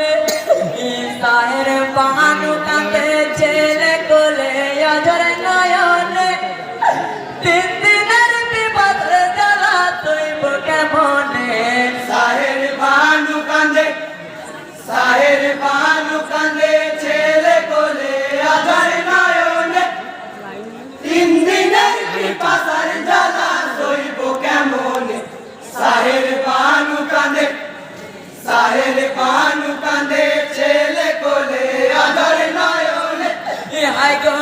বানুটাতে সাহের বানুটাতে যে like a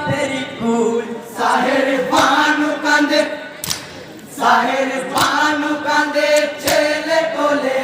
ਮੇਰੀ ਕੂਲ ਸਾਹਿਰ ਬਾਨੂ ਕਾਂਦੇ ਸਾਹਿਰ ਬਾਨੂ ਕਾਂਦੇ ਛੇਲੇ ਕੋਲੇ